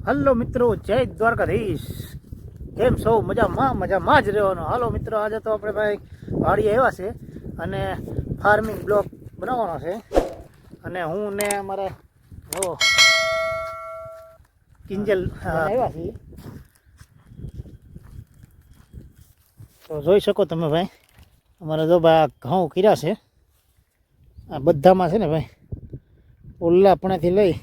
Hello મિત્રો જય દ્વારકાધીશ. કેમ સૌ મજામાં? મજામાં જ રહેવાનો. હાલો મિત્રો આજે તો આપણે ભાઈ વાડીએ આવ્યા છે અને ફાર્મિંગ બ્લોક બનાવવાનો છે. અને હું ને અમારે જો કિંજલ આવ્યા છીએ. તો જોઈ શકો તમે ભાઈ અમારે જો ભાઈ ઘઉં કર્યા છે. આ બધામાં છે ને ભાઈ ઓલ્લાપણાથી લઈ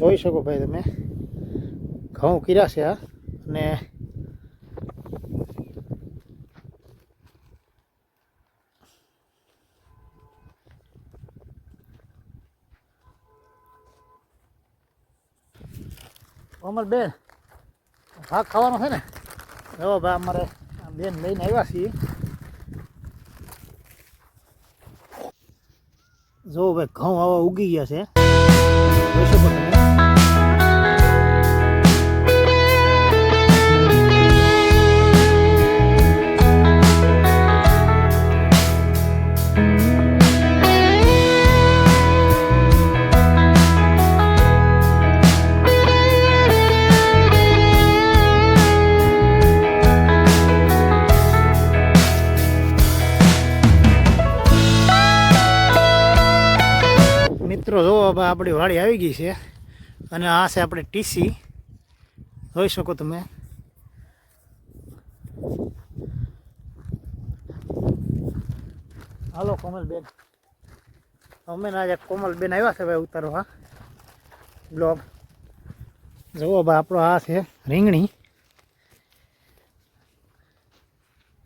જોઈ શકો ભાઈ તમે. ઘઉં કર્યા છે અને અમર બેન ભાગ ખાવાનો છે ને? એવો ભાઈ અમારે બેન લઈને આવ્યા છીએ. જો ભાઈ ઘઉં આવા ઉગી ગયા છે. હવે આપણી વાડી આવી ગઈ છે. અને આ છે આપણે ટીસી. જોઈ શકો તમે. હાલો કોમલબેન. અમે આજે કોમલબેન આવ્યા છે ભાઈ ઉતારવા. બ્લોગ. જુઓ ભાઈ, આપણો આ છે રીંગણી.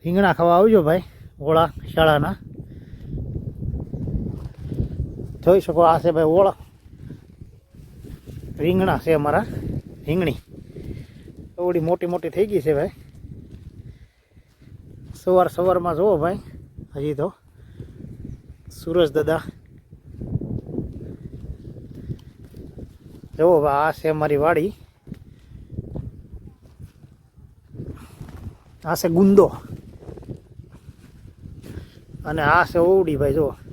રીંગણા ખાવા આવજો ભાઈ, ઓળા શાળાના. જોઈ શકો આ છે ભાઈ ઓળખ. રીંગણા છે અમારા, રીંગણી. એવડી મોટી મોટી થઈ ગઈ છે ભાઈ. સવાર સવારમાં જુઓ ભાઈ, હજી તો સુરજ દાદા. જુઓ ભાઈ, આ છે અમારી વાડી. આ છે ગુંદો. અને આ છે ઓવડી ભાઈ, જુઓ.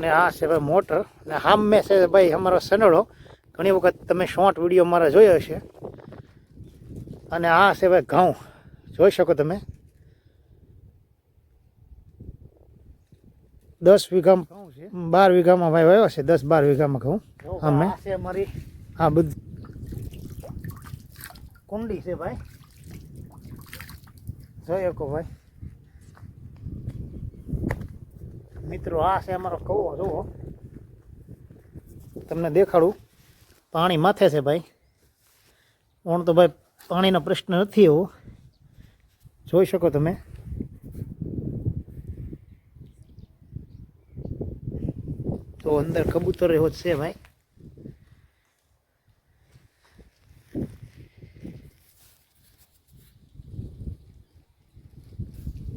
અને આ છે ભાઈ મોટર. અને હામે છે ભાઈ અમારો સનડો. ઘણી વખત તમે શોર્ટ વીડિયો મારા જોયો હશે. અને આ છે ભાઈ ઘઉં. જોઈ શકો તમે. દસ વીઘામાં ઘઉં છે? બાર વીઘામાં ભાઈ વાવ્યો છે. દસ બાર વીઘામાં ઘઉં. અમે છે અમારી આ બધી કુંડી છે ભાઈ. જોઈ શકો ભાઈ. મિત્રો, આ છે અમારો કૌવો, જુઓ. તમને દેખાડું. પાણી માથે છે ભાઈ. ઓણ તો ભાઈ પાણીનો પ્રશ્ન નથી એવો. જોઈ શકો તમે. તો અંદર કબૂતર એવો જ છે ભાઈ.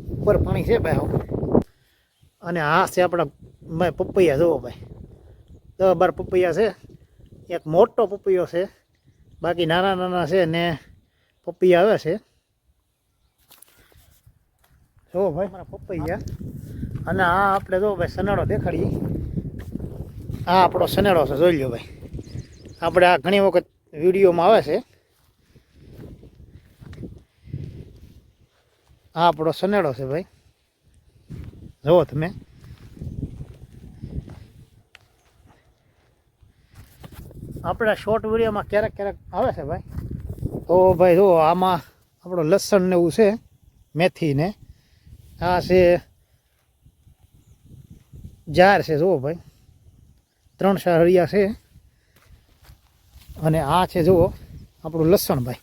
ઉપર પાણી છે ભાઈ અને આ છે આપણા પપૈયા, જુઓ ભાઈ. દસ બાર પપૈયા છે, એક મોટો પપૈયો છે, બાકી નાના નાના છે ને પપૈયા આવે છે. જુઓ ભાઈ, મારા પપૈયા. અને આ આપણે જો ભાઈ સનેડો દેખાડીએ. આ આપણો સનેડો છે, જોઈ લો ભાઈ. આપણે આ ઘણી વખત વિડીયોમાં આવે છે. આ આપણો સનેડો છે ભાઈ. જુઓ તમે. આપણા શોર્ટ વિડીયોમાં ક્યારેક ક્યારેક આવે છે ભાઈ? તો ભાઈ જુઓ, આમાં આપણો લસણ ને એવું છે, મેથી ને. આ છે જાર છે, જુઓ ભાઈ. ત્રણ ચાર હળિયા છે. અને આ છે, જુઓ, આપણું લસણ ભાઈ.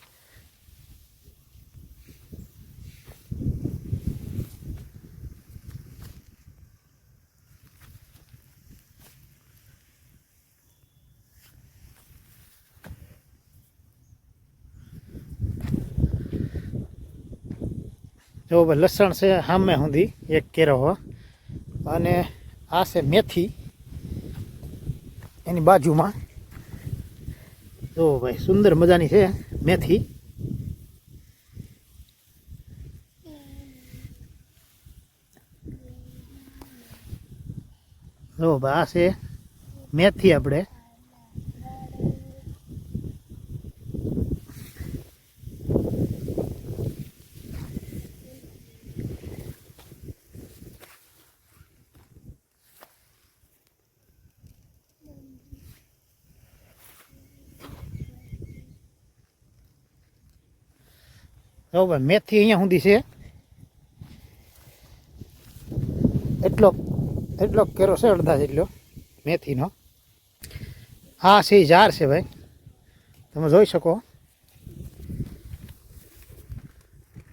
જો લસણ છે સામે સુધી એક કેરો અને આ છે મેથી. એની બાજુમાં. જો ભાઈ સુંદર મજાની છે મેથી. જો ભાઈ આ છે મેથી આપણે. ભાઈ મેથી અહીંયા સુધી છે. એટલો એટલો કેરો છે, અડધા જેટલો, મેથીનો. હા છે ઝાર છે, ભાઈ. તમે જોઈ શકો.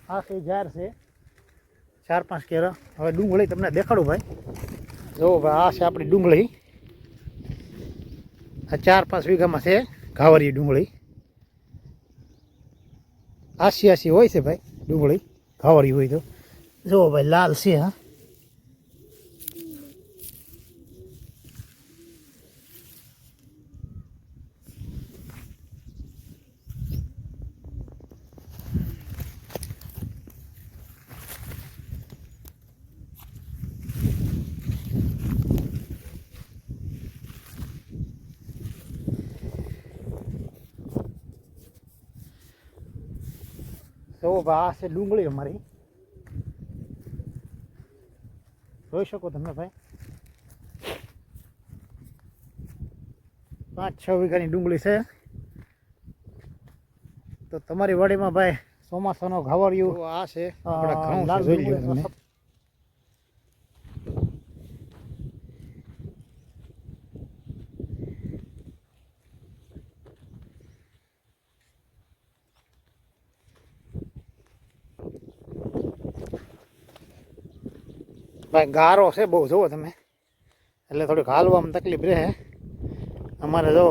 આ છે ઝાર છે. ચાર, પાંચ કેરા. હવે ડુંગળી તમને દેખાડું, ભાઈ. જુઓ ભાઈ આ છે આપણી ડુંગળી. આ ચાર, પાંચ વીઘામાં છે ઘાવરી ડુંગળી. આસી આસી હોય છે ભાઈ ડુંગળી ઘાવરી હોય તો. જુઓ ભાઈ લાલ છે હા. તો આ છે ડુંગળી અમારી. જોઈ શકો તમે ભાઈ? પાંચ છ વીઘાની ડુંગળી છે. તો તમારી વાડીમાં ભાઈ ચોમાસાનો ઘાવડિયું આ છે, લાલ ડુંગળી. ભાઈ ગારો છે બહુ, જુઓ તમે. એટલે થોડીક હાલવામાં તકલીફ રહે. અમારે જો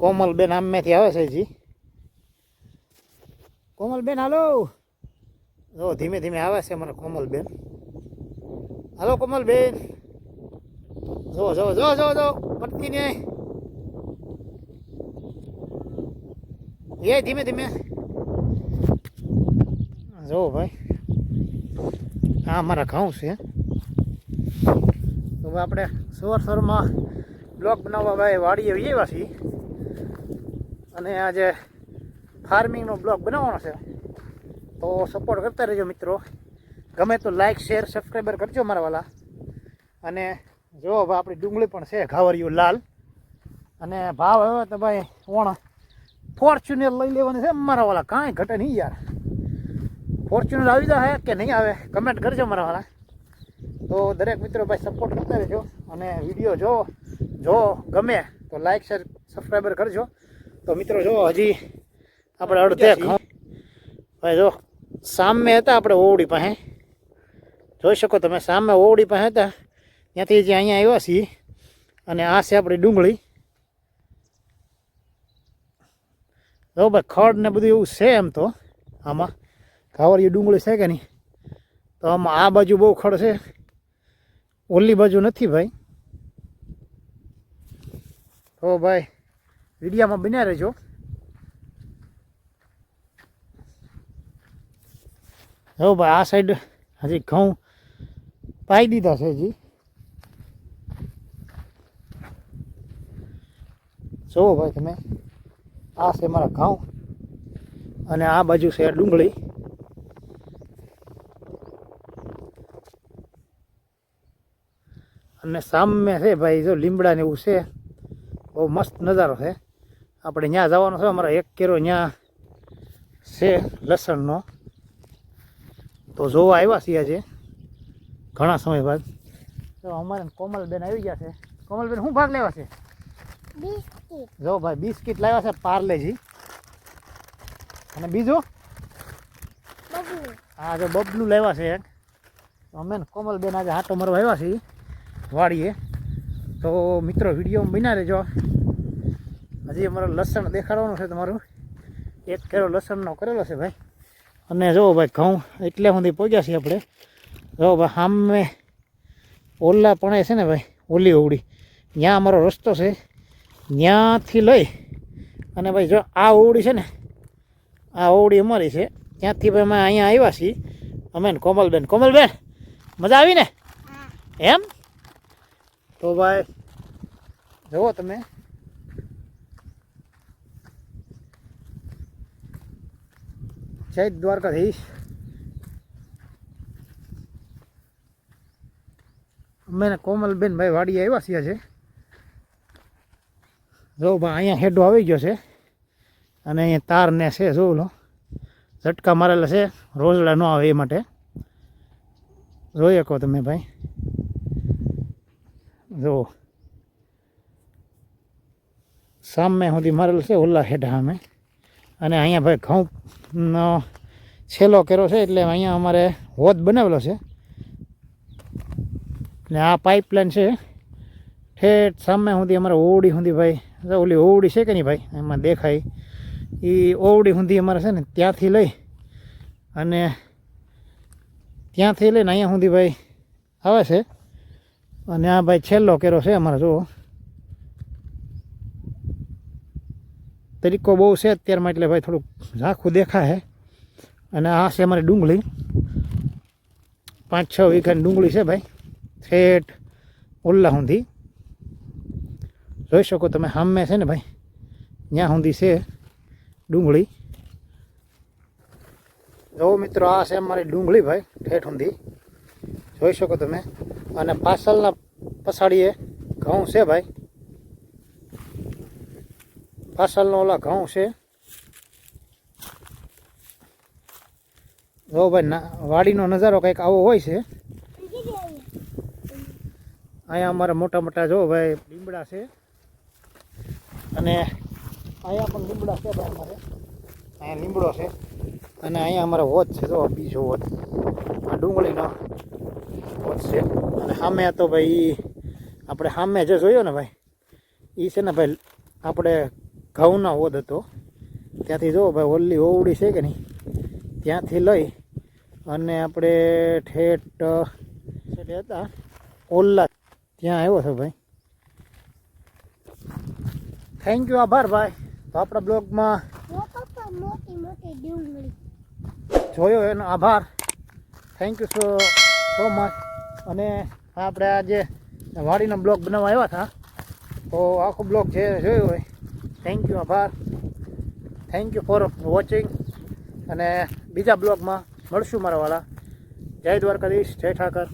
કોમલબેન આમેથી આવે છે જી કોમલબેન, હાલો. જો ધીમે ધીમે આવે છે અમારા કોમલબેન. હાલો કોમલબેન. જો જો જો જો જો, પટકી ને. એ ધીમે ધીમે. જો ભાઈ, આ અમારા ઘઉં છે. હવે આપણે સવાર સવારમાં બ્લોક બનાવવા ભાઈ વાડીએ આવ્યા છીએ. અને આજે ફાર્મિંગનો બ્લોક બનાવવાનો છે. તો સપોર્ટ કરતા રહેજો મિત્રો. ગમે તો લાઇક શેર સબસ્ક્રાઈબર કરજો મારા વાલા. અને જો હવે આપણી ડુંગળી પણ છે, ઘાવરિયું લાલ. અને ભાવ આવ્યો તો ભાઈ ઓણ ફોર્ચ્યુનર લઈ લેવાની છે મારા વાલા. કાંઈ ઘટે નહીં યાર. ફોર્ચ્યુનર આવી જાય કે નહીં આવે? કમેન્ટ કરજો મારા વાળા તો દરેક મિત્રો ભાઈ સપોર્ટ કરતા રહેજો અને વીડિયો જો જો ગમે તો લાઈક શેર સબસ્ક્રાઈબર કરજો. તો મિત્રો જો હજી આપણે અડધે ભાઈ જો સામે હતા આપણે ઓવડી પાસે. જોઈ શકો તમે સામે ઓવડી પાસે હતા. ત્યાંથી જે અહીંયા આવ્યા છીએ. અને આ છે આપણી ડુંગળી. જો ભાઈ ખડ ને બધું એવું છે એમ તો. આમાં. કાવરિયું ડુંગળી છે કે નહીં? તો આમાં આ બાજુ બહુ ખડ ઓલી બાજુ નથી ભાઈ. તો ભાઈ, વિડીયામાં બન્યા રહેજો. જો ભાઈ, આ સાઈડ હજી ઘઉં પાઈ દીધા છે હજી. જુઓ ભાઈ તમે, આ છે મારા ઘઉં અને આ બાજુ છે ડુંગળી. અને સામે છે ભાઈ જો લીમડા ને એવું છે. બહુ મસ્ત નજારો છે. આપણે ત્યાં જવાનો છે અમારા એક કેરો ત્યાં છે લસણનો. તો જોવા આવ્યા છીએ આજે. ઘણા સમય બાદ. તો અમારે કોમલબેન આવી ગયા છે. કોમલબેન શું ભાગ લેવા છે? જો ભાઈ બિસ્કિટ લાવ્યા છે પાર્લેજી. અને બીજો? હા જો બબલું લાવ્યા છે એક. તો અમે કોમલબેન આજે હાટો મરવા આવ્યા છીએ. વાડીએ તો મિત્રો વીડિયો બન્યા રહેજો. હજી અમારે લસણ દેખાડવાનું છે તમારું. એક કેરો લસણનો કરેલો છે ભાઈ. અને જુઓ ભાઈ ઘઉં એટલે સુધી પહોંચ્યા છીએ આપણે. જો ભાઈ સામે ઓલા પણ છે ને ભાઈ ઓલી ઓવડી. ત્યાં અમારો રસ્તો છે. ત્યાંથી લઈ અને ભાઈ જો આ ઓવડી છે ને આ ઓવડી અમારી છે. ત્યાંથી ભાઈ અમે અહીંયા આવ્યા છીએ. અમે ને કોમલબેન. કોમલબેન મજા આવી ને? એમ? તો ભાઈ, જુઓ તમે. જય દ્વારકાધીશ. અમે કોમલબેન ભાઈ વાડી આવ્યા છીએ છે જો ભાઈ, અહીંયા હેડો આવી ગયો છે. અને અહીંયા તાર ને છે, જો લો. ઝટકા મારેલા છે, રોજડા ન આવે એ માટે. જોઈ શકો તમે ભાઈ. જો, સામે સુધી મરેલ છે ઓલા હેઠા અમે. અને અહીંયા ભાઈ ઘઉંનો છેલ્લો કર્યો છે એટલે અહીંયા અમારે હોદ બનાવેલો છે. ને આ પાઇપલાઇન છે. ઠેઠ સામે સુધી અમારે ઓવડી સુધી ભાઈ ઓલી ઓવડી છે કે નહીં ભાઈ, એમાં દેખાય. એ ઓવડી સુધી અમારે છે ને ત્યાંથી લઈ અને ત્યાંથી લઈને અહીંયા સુધી ભાઈ આવે છે. અને આ ભાઈ છેલ્લો કેરો છે અમારે, જુઓ. તરીકો બહુ છે અત્યારમાં, એટલે ભાઈ થોડુંક ઝાંખું દેખાય. અને આ છે અમારી ડુંગળી. પાંચ છ વીઘાની ડુંગળી છે ભાઈ. ઠેઠ ઓલ્લા સુધી. જોઈ શકો તમે સામે છે ને ભાઈ? ત્યાં સુધી છે ડુંગળી. જો મિત્રો, આ છે અમારી ડુંગળી ભાઈ, ઠેઠ સુધી. જોઈ શકો તમે. અને પાછળના પછાડીએ ઘઉં છે ભાઈ. પાછળનો ઓલા ઘઉં છે. જો ભાઈ વાડીનો નજારો કંઈક આવો હોય છે. અહીંયા અમારા મોટા મોટા જો ભાઈ, લીમડા છે. અને અહીંયા પણ લીમડા છે ભાઈ અમારે. અહીંયા લીમડો છે. અને અહીંયા અમારે વોચ છે, જો, બીજો વોચ. આ ડુંગળીનો વોચ છે અને સામે તો ભાઈ આપણે સામે જે જોયો ને ભાઈ એ છે ને ભાઈ આપણે ઘઉંના ઓદ હતો. ત્યાંથી જુઓ ભાઈ ઓલ્લી ઓવડી છે કે નહીં ત્યાંથી લઈ અને આપણે ઠેઠ હતા. ઓલ્લા ત્યાં આવ્યો છે ભાઈ. થેન્ક યુ આભાર ભાઈ. તો આપણા બ્લોગમાં જો પપ્પા મોટી મોટી ડુંગળી. જોયો એનો આભાર. Thank you so so much અને આપણે આજે વાડીનો બ્લોક બનાવવા આવ્યા હતા. તો આખો બ્લોક જે જોયો હોય થેન્ક યુ આભાર. થેન્ક યુ ફોર વોચિંગ અને બીજા બ્લોગમાં મળશું મારા વાળા. જય દ્વારકાધીશ, જય ઠાકર.